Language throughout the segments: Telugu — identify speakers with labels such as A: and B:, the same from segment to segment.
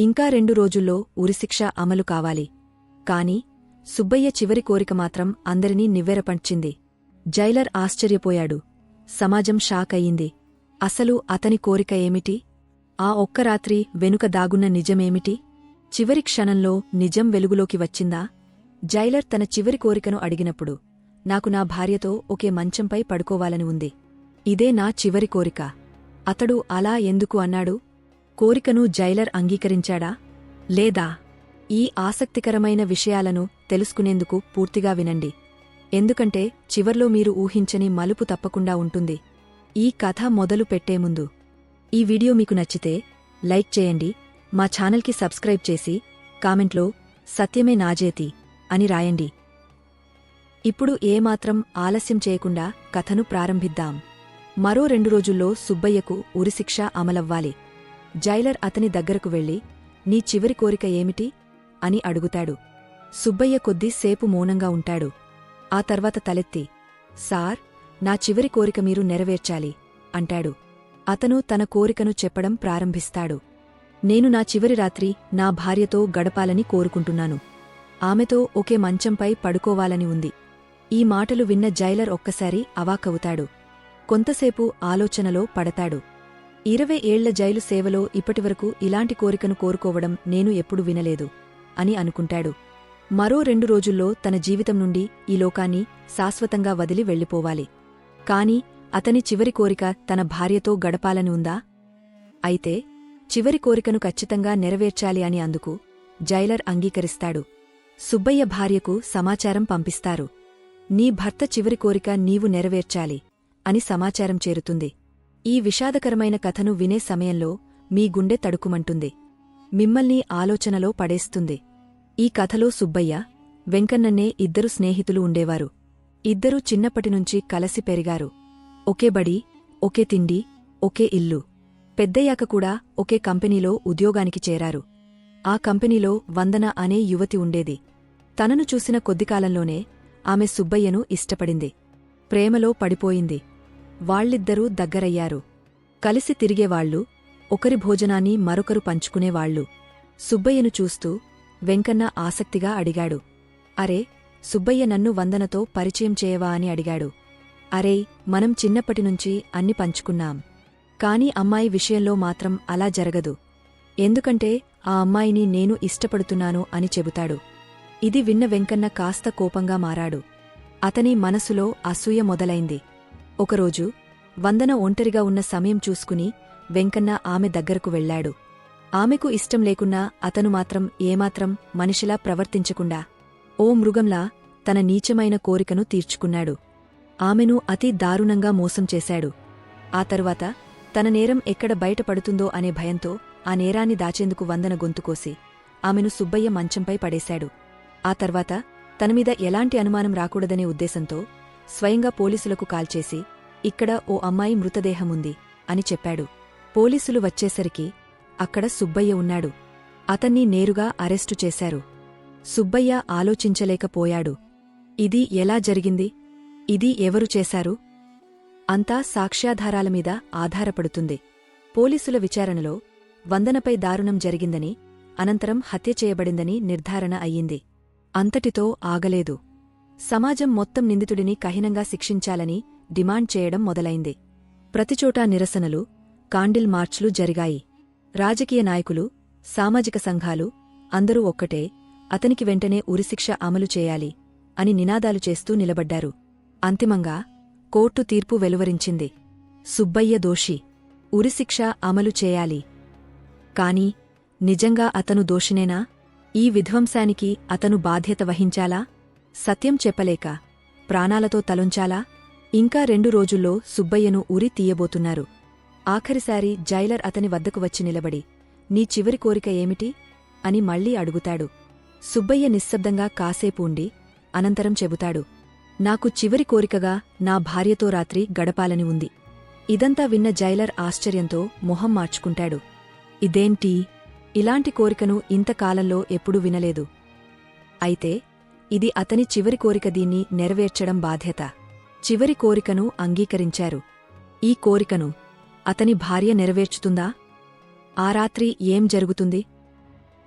A: ఇంకా రెండు రోజుల్లో ఉరిశిక్ష అమలు కావాలి. కాని సుబ్బయ్య చివరి కోరిక మాత్రం అందరినీ నివ్వెరపంచింది. జైలర్ ఆశ్చర్యపోయాడు. సమాజం షాక్ అయింది అసలు అతని కోరిక ఏమిటి? ఆ ఒక్క రాత్రి వెనుక దాగున్న నిజమేమిటి? చివరి క్షణంలో నిజం వెలుగులోకి వచ్చిందా? జైలర్ తన చివరి కోరికను అడిగినప్పుడు నాకు నా భార్యతో ఒకే మంచంపై పడుకోవాలని ఉంది. ఇదే నా చివరి కోరిక. అతడు అలా ఎందుకు అన్నాడు? కోరికను జైలర్ అంగీకరించాడా? లేదా ఈ ఆసక్తికరమైన విషయాలను తెలుసుకునేందుకు పూర్తిగా వినండి. ఎందుకంటే చివర్లో మీరు ఊహించని మలుపు తప్పకుండా ఉంటుంది. ఈ కథ మొదలు పెట్టే ముందు ఈ వీడియో మీకు నచ్చితే లైక్ చేయండి మా ఛానల్కి సబ్స్క్రైబ్ చేసి కామెంట్లో సత్యమే నాజేతి అని రాయండి. ఇప్పుడు ఏమాత్రం ఆలస్యం చేయకుండా కథను ప్రారంభిద్దాం. మరో రెండు రోజుల్లో సుబ్బయ్యకు ఉరిశిక్ష అమలవ్వాలి. జైలర్ అతని దగ్గరకు వెళ్ళి నీ చివరి కోరిక ఏమిటి? అని అడుగుతాడు. సుబ్బయ్య కొద్దిసేపు మౌనంగా ఉంటాడు. ఆ తర్వాత తలెత్తి సార్ నా చివరి కోరిక మీరు నెరవేర్చాలి అంటాడు. అతను తన కోరికను చెప్పడం ప్రారంభిస్తాడు. నేను నా చివరి రాత్రి నా భార్యతో గడపాలని కోరుకుంటున్నాను. ఆమెతో ఒకే మంచంపై పడుకోవాలని ఉంది. ఈ మాటలు విన్న జైలర్ ఒక్కసారి అవాకవుతాడు. కొంతసేపు ఆలోచనలో పడతాడు. ఇరవై ఏళ్ళ జైలు సేవలో ఇప్పటివరకు ఇలాంటి కోరికను కోరుకోవడం నేను ఎప్పుడు వినలేదు అని అనుకుంటాడు. మరో రెండు రోజుల్లో తన జీవితం నుండి ఈ లోకాన్ని శాశ్వతంగా వదిలి వెళ్ళిపోవాలి. కాని అతని చివరి కోరిక తన భార్యతో గడపాలని ఉందా? అయితే చివరి కోరికను ఖచ్చితంగా నెరవేర్చాలి అని అందుకు జైలర్ అంగీకరిస్తాడు. సుబ్బయ్య భార్యకు సమాచారం పంపిస్తారు. నీ భర్త చివరి కోరిక నీవు నెరవేర్చాలి అని సమాచారం చేరుతుంది. ఈ విషాదకరమైన కథను వినే సమయంలో మీ గుండె తడుకుమంటుంది. మిమ్మల్ని ఆలోచనలో పడేస్తుంది. ఈ కథలో సుబ్బయ్య వెంకన్ననే ఇద్దరు స్నేహితులు ఉండేవారు. ఇద్దరూ చిన్నప్పటినుంచి కలసి పెరిగారు. ఒకే బడి ఒకే తిండి ఒకే ఇల్లు. పెద్దయ్యాక కూడా ఒకే కంపెనీలో ఉద్యోగానికి చేరారు. ఆ కంపెనీలో వందన అనే యువతి ఉండేది. తనను చూసిన కొద్దికాలంలోనే ఆమె సుబ్బయ్యను ఇష్టపడింది. ప్రేమలో పడిపోయింది. వాళ్ళిద్దరూ దగ్గరయ్యారు. కలిసి తిరిగేవాళ్ళు ఒకరి భోజనాన్ని మరొకరు పంచుకునేవాళ్ళు సుబ్బయ్యను చూస్తూ వెంకన్న ఆసక్తిగా అడిగాడు. అరే సుబ్బయ్య నన్ను వందనతో పరిచయం చేయవా? అని అడిగాడు. అరే మనం చిన్నప్పటినుంచి అన్ని పంచుకున్నాం. కాని అమ్మాయి విషయంలో మాత్రం అలా జరగదు. ఎందుకంటే ఆ అమ్మాయిని నేను ఇష్టపడుతున్నాను అని చెబుతాడు. ఇది విన్న వెంకన్న కాస్త కోపంగా మారాడు. అతని మనసులో అసూయ మొదలైంది. ఒకరోజు వందన ఒంటరిగా ఉన్న సమయం చూసుకుని వెంకన్న ఆమె దగ్గరకు వెళ్ళాడు ఆమెకు ఇష్టం లేకున్నా అతను మాత్రం ఏమాత్రం మనిషిలా ప్రవర్తించకుండా ఓ మృగంలా తన నీచమైన కోరికను తీర్చుకున్నాడు. ఆమెను అతి దారుణంగా మోసం చేశాడు. ఆ తరువాత తన నేరం ఎక్కడ బయటపడుతుందో అనే భయంతో ఆ నేరాన్ని దాచేందుకు వందన గొంతుకోసి ఆమెను సుబ్బయ్య మంచంపై పడేశాడు. ఆ తర్వాత తనమీద ఎలాంటి అనుమానం రాకూడదనే ఉద్దేశంతో స్వయంగా పోలీసులకు కాల్చేసి ఇక్కడ ఓ అమ్మాయి మృతదేహముంది అని చెప్పాడు. పోలీసులు వచ్చేసరికి అక్కడ సుబ్బయ్య ఉన్నాడు. అతన్ని నేరుగా అరెస్టు చేశారు. సుబ్బయ్య ఆలోచించలేకపోయాడు. ఇది ఎలా జరిగింది? ఇది ఎవరు చేశారు? అంతా సాక్ష్యాధారాల మీద ఆధారపడుతుంది. పోలీసుల విచారణలో వందనపై దారుణం జరిగిందని అనంతరం హత్య చేయబడిందని నిర్ధారణ అయ్యింది. అంతటితో ఆగలేదు. సమాజం మొత్తం నిందితుడిని కహినంగా శిక్షించాలని డిమాండ్ చేయడం మొదలైంది. ప్రతిచోటా నిరసనలు కాండిల్ మార్చ్లు జరిగాయి. రాజకీయ నాయకులు సామాజిక సంఘాలు అందరూ ఒక్కటే అతనికి వెంటనే ఉరిశిక్ష అమలు చేయాలి అని నినాదాలు చేస్తూ నిలబడ్డారు. అంతిమంగా కోర్టు తీర్పు వెలువరించింది. సుబ్బయ్య దోషి ఉరిశిక్ష అమలు చేయాలి. కాని నిజంగా అతను దోషినేనా? ఈ విధ్వంసానికి అతను బాధ్యత వహించాలా? సత్యం చెప్పలేక ప్రాణాలతో తలొంచాలా? ఇంకా రెండు రోజుల్లో సుబ్బయ్యను ఉరి తీయబోతున్నారు. ఆఖరిసారి జైలర్ అతని వద్దకు వచ్చి నిలబడి నీ చివరి కోరిక ఏమిటి? అని మళ్ళీ అడుగుతాడు. సుబ్బయ్య నిశ్శబ్దంగా కాసేపు ఉండి అనంతరం చెబుతాడు నాకు చివరి కోరికగా నా భార్యతో రాత్రి గడపాలని ఉంది. ఇదంతా విన్న జైలర్ ఆశ్చర్యంతో మొహం మార్చుకుంటాడు. ఇదేంటి? ఇలాంటి కోరికను ఇంతకాలంలో ఎప్పుడూ వినలేదు. అయితే ఇది అతని చివరి కోరిక దీన్ని నెరవేర్చడం బాధ్యత. చివరి కోరికను అంగీకరించారు. ఈ కోరికను అతని భార్య నెరవేర్చుతుందా? ఆ రాత్రి ఏం జరుగుతుంది?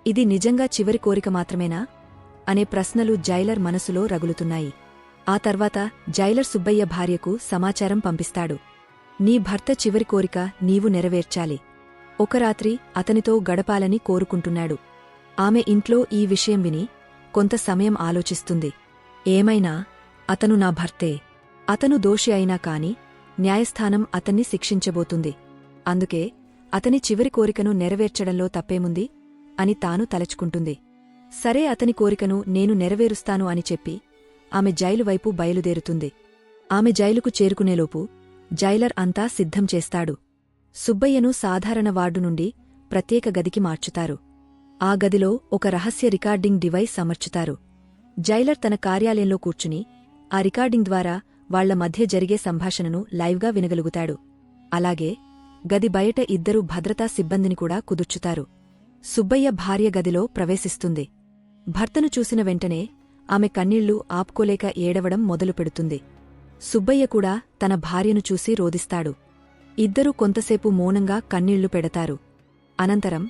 A: ఇది నిజంగా చివరి కోరిక మాత్రమేనా? అనే ప్రశ్నలు జైలర్ మనసులో రగులుతున్నాయి. ఆ తర్వాత జైలర్ సుబ్బయ్య భార్యకు సమాచారం పంపిస్తాడు. నీ భర్త చివరి కోరిక నీవు నెరవేర్చాలి. ఒక రాత్రి అతనితో గడపాలని కోరుకుంటున్నాడు. ఆమె ఇంట్లో ఈ విషయం విని కొంత సమయం ఆలోచిస్తుంది. ఏమైనా? అతను నా భర్తే. అతను దోషి అయినా కాని న్యాయస్థానం అతన్ని శిక్షించబోతుంది. అందుకే అతని చివరి కోరికను నెరవేర్చడంలో తప్పేముంది? అని తాను తలచుకుంటుంది. సరే అతని కోరికను నేను నెరవేరుస్తాను అని చెప్పి ఆమె జైలు వైపు బయలుదేరుతుంది. ఆమె జైలుకు చేరుకునేలోపు జైలర్ అంతా సిద్ధం చేస్తాడు. సుబ్బయ్యను సాధారణ వార్డు నుండి ప్రత్యేక గదికి మార్చుతారు. ఆ గదిలో ఒక రహస్య రికార్డింగ్ డివైస్ అమర్చుతారు. జైలర్ తన కార్యాలయంలో కూర్చుని ఆ రికార్డింగ్ ద్వారా వాళ్ళ మధ్య జరిగే సంభాషణను లైవ్గా వినగలుగుతాడు. అలాగే గది బయట ఇద్దరు భద్రతా సిబ్బందిని కూడా కుదుర్చుతారు. సుబ్బయ్య భార్య గదిలో ప్రవేశిస్తుంది. భర్తను చూసిన వెంటనే ఆమె కన్నీళ్ళు ఆపుకోలేక ఏడవడం మొదలుపెడుతుంది సుబ్బయ్య కూడా తన భార్యను చూసి రోదిస్తాడు ఇద్దరూ కొంతసేపు మౌనంగా కన్నీళ్ళు పెడతారు. అనంతరం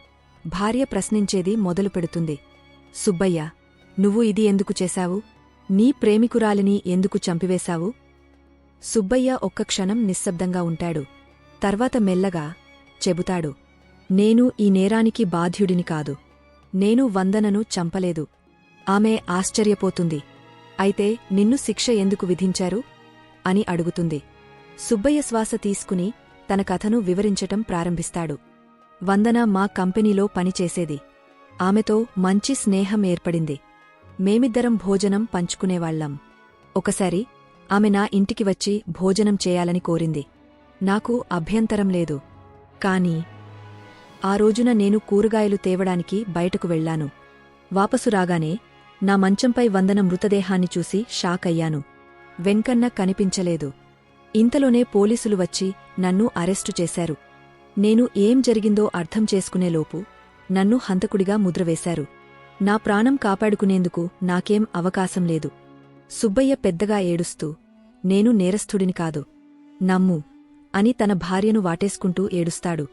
A: భార్య ప్రశ్నించేది మొదలు పెడుతుంది. సుబ్బయ్య నువ్వు ఇది ఎందుకు చేశావు? నీ ప్రేమికురాలిని ఎందుకు చంపివేశావు? సుబ్బయ్య ఒక్క క్షణం నిశ్శబ్దంగా ఉంటాడు. తర్వాత మెల్లగా చెబుతాడు. నేను ఈ నేరానికి బాధ్యుడిని కాదు. నేను వందనను చంపలేదు. ఆమె ఆశ్చర్యపోతుంది. అయితే నిన్ను శిక్ష ఎందుకు విధించారు? అని అడుగుతుంది. సుబ్బయ్య శ్వాస తీసుకుని తన కథను వివరించటం ప్రారంభిస్తాడు. వందన మా కంపెనీలో పనిచేసేది. ఆమెతో మంచి స్నేహం ఏర్పడింది. మేమిద్దరం భోజనం పంచుకునేవాళ్ళం ఒకసారి ఆమె నా ఇంటికి వచ్చి భోజనం చేయాలని కోరింది. నాకు అభ్యంతరం లేదు. కాని ఆ రోజున నేను కూరగాయలు తేవడానికి బయటకు వెళ్ళాను వాపసు రాగానే నా మంచంపై వందన మృతదేహాన్ని చూసి షాక్ అయ్యాను. వెంకన్న కనిపించలేదు. ఇంతలోనే పోలీసులు వచ్చి నన్ను అరెస్టు చేశారు. నేను ఏం జరిగిందో అర్థం చేసుకునేలోపు నన్ను హంతకుడిగా ముద్రవేశారు. నా ప్రాణం కాపాడుకునేందుకు నాకేం అవకాశం లేదు. సుబ్బయ్య పెద్దగా ఏడుస్తూ నేను నేరస్థుడిని కాదు. నమ్ము అని తన భార్యను వాటేసుకుంటూ ఏడుస్తాడు.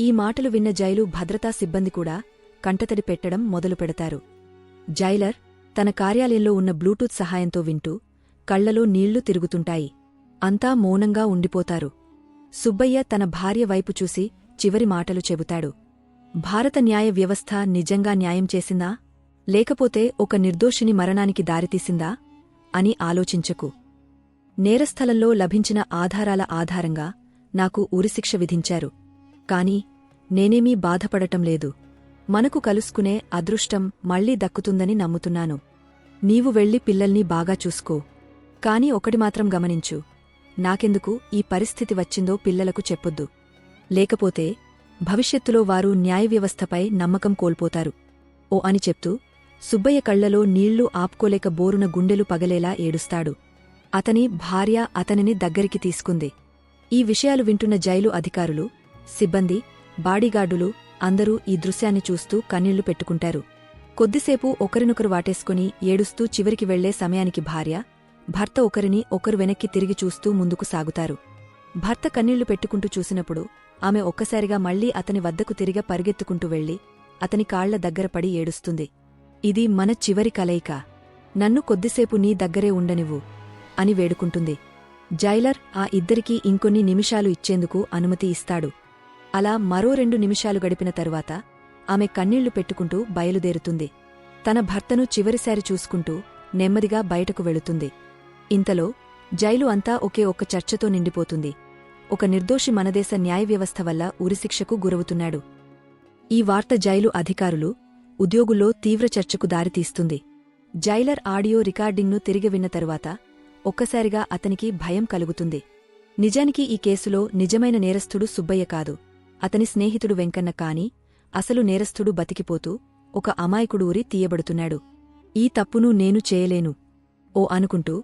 A: ఈ మాటలు విన్న జైలు భద్రతా సిబ్బంది కూడా కంటతడి పెట్టడం మొదలుపెడతారు జైలర్ తన కార్యాలయంలో ఉన్న బ్లూటూత్ సహాయంతో వింటూ కళ్ళలో నీళ్ళు తిరుగుతుంటాయి. అంతా మౌనంగా ఉండిపోతారు. సుబ్బయ్య తన భార్య వైపు చూసి చివరి మాటలు చెబుతాడు. భారత న్యాయ వ్యవస్థ నిజంగా న్యాయం చేసిందా? లేకపోతే ఒక నిర్దోషిని మరణానికి దారితీసిందా? అని ఆలోచించకు. నేరస్థలంలో లభించిన ఆధారాల ఆధారంగా నాకు ఉరిశిక్ష విధించారు. కాని నేనేమీ బాధపడటం లేదు. మనకు కలుసుకునే అదృష్టం మళ్ళీ దక్కుతుందని నమ్ముతున్నాను. నీవు వెళ్ళి పిల్లల్ని బాగా చూసుకో. కాని ఒకటి మాత్రం గమనించు. నాకెందుకు ఈ పరిస్థితి వచ్చిందో పిల్లలకు చెప్పొద్దు. లేకపోతే భవిష్యత్తులో వారు న్యాయవ్యవస్థపై నమ్మకం కోల్పోతారు. ఓ అని చెప్తూ సుబ్బయ్య కళ్ళలో నీళ్ళు ఆపుకోలేక బోరున గుండెలు పగలేలా ఏడుస్తాడు. అతని భార్య అతనిని దగ్గరికి తీసుకుంది. ఈ విషయాలు వింటున్న జైలు అధికారులు సిబ్బంది బాడీగార్డులు అందరూ ఈ దృశ్యాన్ని చూస్తూ కన్నీళ్ళు పెట్టుకుంటారు. కొద్దిసేపు ఒకరినొకరు వాటేసుకుని ఏడుస్తూ చివరికి వెళ్ళే సమయానికి భార్య భర్త ఒకరిని ఒకరు వెనక్కి తిరిగి చూస్తూ ముందుకు సాగుతారు. భర్త కన్నీళ్ళు పెట్టుకుంటూ చూసినప్పుడు ఆమె ఒక్కసారిగా మళ్ళీ అతని వద్దకు తిరిగ పరిగెత్తుకుంటూ వెళ్ళి అతని కాళ్ళ దగ్గర పడి ఏడుస్తుంది. ఇది మన చివరి కలయిక. నన్ను కొద్దిసేపు నీ దగ్గరే ఉండనివ్వు అని వేడుకుంటుంది. జైలర్ ఆ ఇద్దరికీ ఇంకొన్ని నిమిషాలు ఇచ్చేందుకు అనుమతి ఇస్తాడు. అలా మరో రెండు నిమిషాలు గడిపిన తరువాత ఆమె కన్నీళ్ళు పెట్టుకుంటూ బయలుదేరుతుంది. తన భర్తను చివరిసారి చూసుకుంటూ నెమ్మదిగా బయటకు వెళుతుంది. ఇంతలో జైలు అంతా ఒకే ఒక్క చర్చతో నిండిపోతుంది. ఒక నిర్దోషి మనదేశ న్యాయవ్యవస్థ వల్ల ఉరిశిక్షకు గురవుతున్నాడు. ఈ వార్త జైలు అధికారులు ఉద్యోగుల్లో తీవ్ర చర్చకు దారితీస్తుంది. జైలర్ ఆడియో రికార్డింగ్ను తిరిగి విన్న తరువాత ఒక్కసారిగా అతనికి భయం కలుగుతుంది. నిజానికి ఈ కేసులో నిజమైన నేరస్థుడు సుబ్బయ్య కాదు. అతని స్నేహితుడు వెంకన్న కాని అసలు నేరస్థుడు బతికిపోతూ ఒక అమాయకుడు ఊరి తీయబడుతున్నాడు. ఈ తప్పును నేను చేయలేను ఓ అనుకుంటూ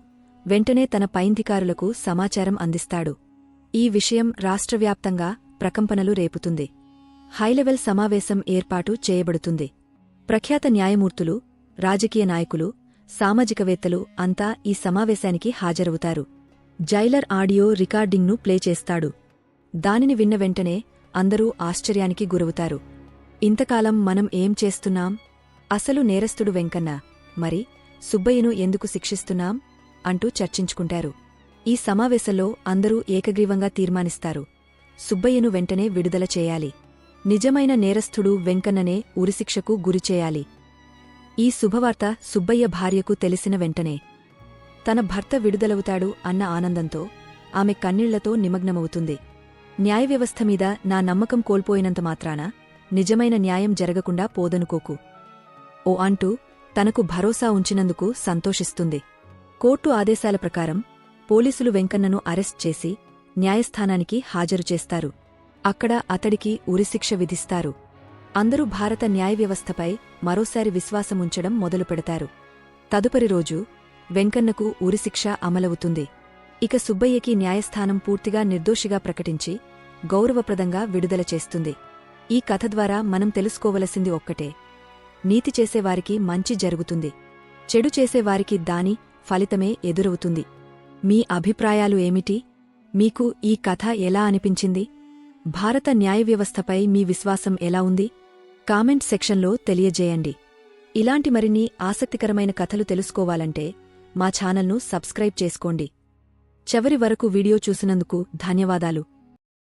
A: వెంటనే తన పైంధికారులకు సమాచారం అందిస్తాడు. ఈ విషయం రాష్ట్రవ్యాప్తంగా ప్రకంపనలు రేపుతుంది. హైలెవెల్ సమావేశం ఏర్పాటు చేయబడుతుంది. ప్రఖ్యాత న్యాయమూర్తులు రాజకీయ నాయకులు సామాజికవేత్తలు అంతా ఈ సమావేశానికి హాజరవుతారు. జైలర్ ఆడియో రికార్డింగ్ను ప్లే చేస్తాడు. దానిని విన్న వెంటనే అందరూ ఆశ్చర్యానికి గురవుతారు. ఇంతకాలం మనం ఏం చేస్తున్నాం? అసలు నేరస్తుడు వెంకన్న. మరి సుబ్బయ్యను ఎందుకు శిక్షిస్తున్నాం? అంటూ చర్చించుకుంటారు. ఈ సమావేశంలో అందరూ ఏకగ్రీవంగా తీర్మానిస్తారు. సుబ్బయ్యను వెంటనే విడుదల చేయాలి. నిజమైన నేరస్థుడు వెంకన్ననే ఉరిశిక్షకు గురిచేయాలి ఈ శుభవార్త సుబ్బయ్య భార్యకు తెలిసిన వెంటనే. తన భర్త విడుదలవుతాడు అన్న ఆనందంతో ఆమె కన్నీళ్ళతో నిమగ్నమవుతుంది. న్యాయవ్యవస్థ మీద నా నమ్మకం కోల్పోయినంత మాత్రాన నిజమైన న్యాయం జరగకుండా పోదనుకోకు. ఓ అంటూ తనకు భరోసా ఉంచినందుకు సంతోషిస్తుంది. కోర్టు ఆదేశాల ప్రకారం పోలీసులు వెంకన్నను అరెస్ట్ చేసి న్యాయస్థానానికి హాజరు చేస్తారు. అక్కడ అతడికి ఉరిశిక్ష విధిస్తారు. అందరూ భారత న్యాయవ్యవస్థపై మరోసారి విశ్వాసముంచడం మొదలుపెడతారు తదుపరి రోజు వెంకన్నకు ఉరిశిక్ష అమలవుతుంది. ఇక సుబ్బయ్యకి న్యాయస్థానం పూర్తిగా నిర్దోషిగా ప్రకటించి గౌరవప్రదంగా విడుదల చేస్తుంది. ఈ కథ ద్వారా మనం తెలుసుకోవలసింది ఒక్కటే. నీతి చేసేవారికి మంచి జరుగుతుంది. చెడు చేసేవారికి దాని ఫలితమే ఎదురవుతుంది. మీ అభిప్రాయాలు ఏమిటి? మీకు ఈ కథ ఎలా అనిపించింది? భారత న్యాయవ్యవస్థపై మీ విశ్వాసం ఎలా ఉంది? కామెంట్ సెక్షన్లో తెలియజేయండి. ఇలాంటి మరిన్ని ఆసక్తికరమైన కథలు తెలుసుకోవాలంటే మా ఛానల్ను సబ్స్క్రైబ్ చేసుకోండి. చివరి వరకు వీడియో చూసినందుకు ధన్యవాదాలు.